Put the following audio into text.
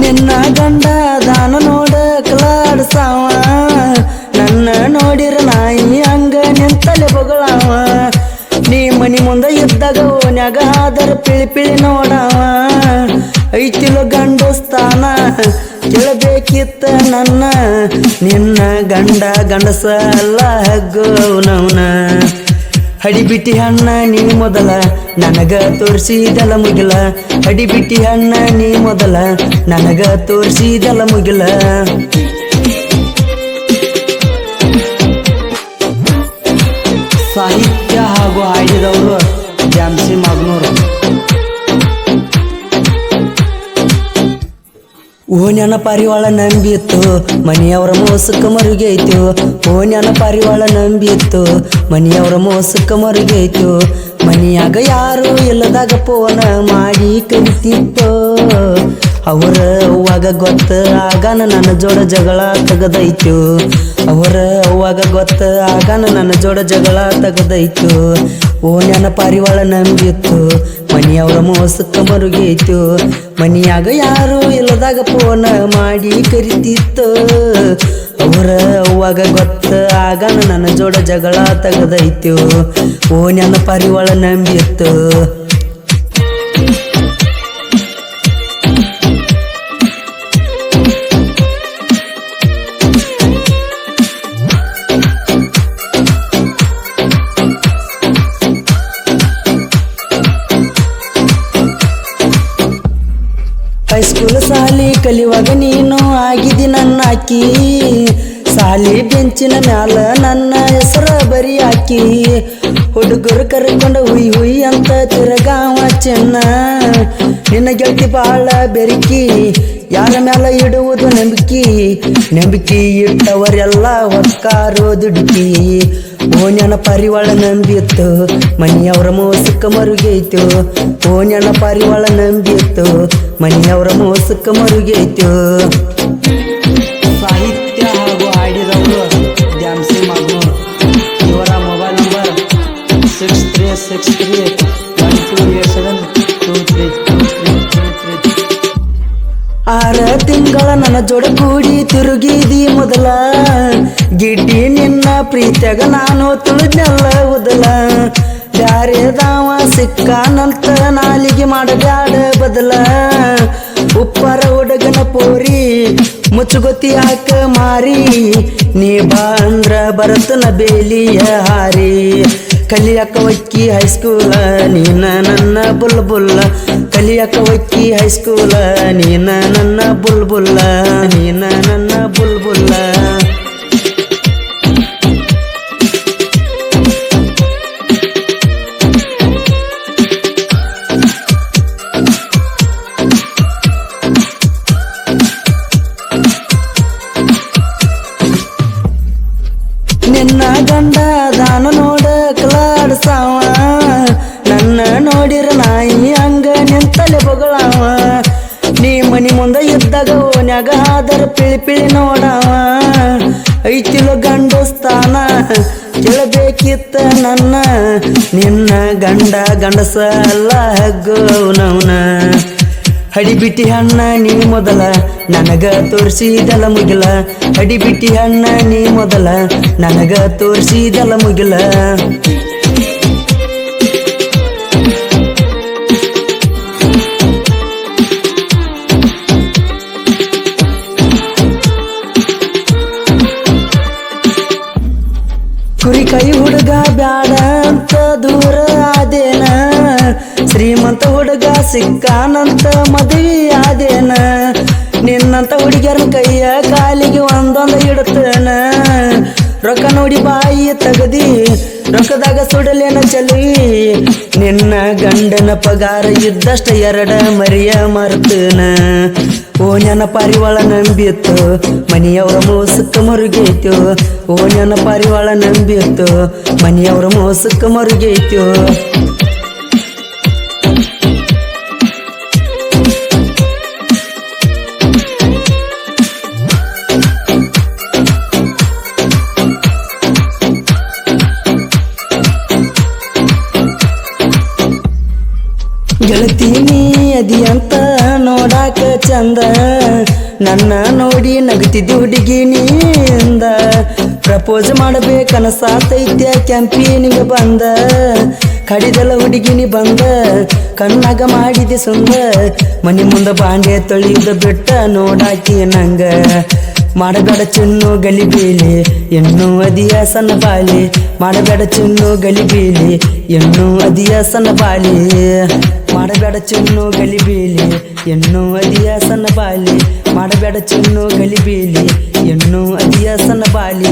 ನಿನ್ನ ಗಂಡ ದಾನ ನೋಡ ಕಲಾಡ್ಸಾವ. ನನ್ನ ನೋಡಿರ ನಾಯಿ ಹಂಗ ನಿಂತಲೆ ಬಗಳಾವ. ನೀ ಮನಿ ಮುಂದ ಇದ್ದಾಗ ಓನ್ಯಾಗ ಆದರ ಪಿಳಿ ಪಿಳಿ ನೋಡವ. ಐತಿಲು ಗಂಡು ಸ್ಥಾನ ಕೇಳಬೇಕಿತ್ತ ನನ್ನ. ನಿನ್ನ ಗಂಡ ಗಂಡಸಲ್ಲ ಹಗ್ಗೋನವನ ಹಡಿಬಿಟ್ಟಿ ಹಣ್ಣ ನೀ ಮೊದಲ. ನನಗ ತೋರಿಸಿದಲ ಮುಗಿಲ. ಹಡಿಬಿಟ್ಟಿ ಹಣ್ಣ ನೀ ಮೊದಲ. ನನಗ ತೋರಿಸಿದಲ ಮುಗಿಲ. ಸಾಹಿತ್ಯ ಹಾಗೂ ಹಾಡಿದವರು ಓನ್ಯನ ಪಾರಿವಾಳ ನಂಬಿತ್ತು, ಮನೆಯವರ ಮೋಸಕ್ಕ ಮರುಗೈತು. ಓನ್ಯನ ಪಾರಿವಾಳ ನಂಬಿತ್ತು, ಮನೆಯವರ ಮೋಸಕ್ಕ ಮರುಗೈತು. ಮನೆಯಾಗ ಯಾರು ಇಲ್ಲದಾಗ ಫೋನ ಮಾಡಿ ಕರಿತಿತ್ತು. ಅವರ ಅವಾಗ ಗೊತ್ತ ಆಗನ ನನ್ನ ಜೋಡ ಜಗಳ ತೆಗೆದೈತು. ಅವರ ಅವಾಗ ಗೊತ್ತ ಆಗನ ನನ್ನ ಜೋಡ ಜಗಳ ತೆಗೆದೈತು. ಓನ್ಯನ ಪಾರಿವಾಳ ನಂಬಿತ್ತು ಮನೆಯವರ ಮೋಸಕ್ಕ ಮರುಗೈತು. ಮನೆಯಾಗ ಯಾರು ಇಲ್ಲದಾಗ ಫೋನ ಮಾಡಿ ಕರಿತಿತ್ತು. ಅವರ ಅವಾಗ ಗೊತ್ತ ಆಗ ನನ್ನ ಜೋಡ ಜಗಳ ತೆಗದೈತು. ಓನ್ಯನ ಪರಿವಾಳ ನಂಬಿತ್ತು. ಹೈಸ್ಕೂಲ್ ಸಾಲಿ ಕಲಿಯುವಾಗ ನೀನು ಆಗಿದಿ ನನ್ನ ಆಕಿ ಸಾಲಿ ಬೆಂಚಿನ ಮ್ಯಾಲ ನನ್ನ ಹೆಸರ ಬರಿ ಹಾಕಿ ಹುಡುಗರು ಕರ್ಕೊಂಡು ಹುಯ್ ಹುಯ್ ಅಂತ ತಿರುಗಾವ ಚೆನ್ನ. ನಿನ್ನ ಗೆಳತಿ ಬಾಳ ಬೆರಿಕಿ, ಯಾರ ಮ್ಯಾಲ ಇಡುವುದು ನಂಬಿಕೆ. ನಂಬಿಕೆ ಇಟ್ಟವರೆಲ್ಲ ಹೊಕ್ಕಾರೋ ದುಡುಕಿ. ಓನ್ಯನ ಪರಿವಾಳ ನಂಬಿತ್ತು ಮನೆಯವರ ಮೋಸಕ್ಕ ಮರುಗೈತು. ಓನ್ಯನ ಪರಿವಾಳ ನಂಬಿತ್ತು ಮನೆಯವರ ಮೋಸಕ್ಕ ಮರುಗೈತು. ಸಾಹಿತ್ಯ ಹಾಗೂ ಹಾಡಿದವರು ದ್ಯಾಮ್ಸಿ ಮಾಗ್ನೂರ್ ಇವರ mobile number six three six three one two eight seven two three ಆರ ತಿಂಗಳ ನನ್ನ ಜೋಡ ಕೂಡಿ ತಿರುಗಿದಿ ಮೊದಲ. ಗಿಡ್ಡಿ ನಿನ್ನ ಪ್ರೀತಿಯಾಗ ನಾನು ತುಳಿದ್ನೆಲ್ಲ ಉದಲ. ಬ್ಯಾರೆದಾವ ಸಿಕ್ಕಾನಂತ ನಾಲಿಗೆ ಮಾಡಬ್ಯಾಡ ಬದಲ. ಉಪ್ಪರ ಹುಡುಗನ ಪೋರಿ, ಮುಚ್ಚುಗೊತ್ತಿ ಹಾಕ ಮಾರಿ. ನೀ ಬಾ ಅಂದ್ರ ಬರತನ ಬೇಲಿಯ ಹಾರಿ. ಕಲಿಯಾಕ ಒಕ್ಕಿ ಹೈಸ್ಕೂಲ ನೀನ ನನ್ನ ಬುಲ್ ಬುಲ್ಲ ಕಲಿಯಕ ಒಕ್ಕಿ ಹೈಸ್ಕೂಲ ನೀನ ನನ್ನ ಬುಲ್ಬುಲ್ಲ ನೀನ ನನ್ನ ಬುಲ್ ಮನಿ ಮುಂದೆ ಇದ್ದಾಗ ಓನ್ಯಾಗ ಆದರ ಪಿಳಿ ಪಿಳಿ ನೋಡವ. ಐತಿಲು ಗಂಡು ಸ್ಥಾನ ಕೇಳಬೇಕಿತ್ತ ನನ್ನ. ನಿನ್ನ ಗಂಡ ಗಂಡಸ ಅಲ್ಲ ಹಗ್ಗೋನವನ ಹಡಿಬಿಟ್ಟಿ ಹಣ್ಣ ನೀ ಮೊದಲ. ನನಗ ತೋರಿಸಿದಲ ಮುಗಿಲ. ಹಡಿಬಿಟ್ಟಿ ಹಣ್ಣ ನೀ ಮೊದಲ. ನನಗ ತೋರಿಸಿದಲ ಮುಗಿಲ. ಶ್ರೀಮಂತ ಹುಡುಗ ಸಿಕ್ಕಾನಂತ ಮದುವೆ ಆದೇನ ನಿನ್ನಂತ ಹುಡುಗಿಯರ ಕೈಯ ಕಾಲಿಗೆ ಒಂದೊಂದು ಇಡುತ್ತೇನ? ರೊಕ್ಕ ನೋಡಿ ಬಾಯಿ ತಗದಿ, ರೊಕ್ಕದಾಗ ಸುಡಲೇನ ಚಲಿ? ನಿನ್ನ ಗಂಡನ ಪಗಾರ ಇದ್ದಷ್ಟ ಎರಡ ಮರಿಯ ಮರ್ತನ? ನನ್ನ ಪಾರಿವಾಳ ನಂಬಿತ್ತು, ಮನೆಯವರ ಮೋಸಕ್ಕ ಮರುಗೈತು ನನ್ನ ಪಾರಿವಾಳ ನಂಬಿತ್ತು, ಮನೆಯವರ ಮೋಸಕ್ಕ ಮರುಗೈತು ಗೆಳತಿ ನೀ ಅದಿ ಅಂತ ನೋಡಾಕ ಚಂದ. ನನ್ನ ನೋಡಿ ನಗತಿದ್ದಿ ಹುಡುಗಿ ನೀಂದ ಪ್ರಪೋಸ್ ಮಾಡಬೇಕನಸಾತೈತ್ಯ ಕ್ಯಾಂಪೀನಿಗೆ ಬಂದ. ಕಡಿದಲ ಹುಡುಗಿನಿ ಬಂದ. ಕಣ್ಣಾಗ ಮಾಡಿದೆ ಸುಂದ. ಮನೆ ಮುಂದೆ ಬಾಂಡೆ ತೊಳೆಯುದ ಬಿಟ್ಟ ನೋಡಾಕಿ ನಂಗ. ಮಾಡಬೇಡ ಚಿನ್ನು ಗಲಿಬೀಲಿ ಎಣ್ಣು ಅದಿಯ ಸಣ್ಣ ಬಾಲಿ ಮಾಡಬೇಡ ಚಿನ್ನು ಗಲಿಬೀಲಿ ಎಣ್ಣು ಅದಿಯ ಸಣ್ಣ ಬಾಲಿ ಮಾಡಬೇಡ ಚಿನ್ನು ಗಲಿಬೀಲಿ ಎನ್ನು ಅದಿಯ ಸಣ್ಣ ಬಾಲಿ ಮಾಡಬೇಡ ಚಿನ್ನು ಗಲಿಬೀಲಿ ಎನ್ನು ಅದಿಯ ಸಣ್ಣ ಬಾಲಿ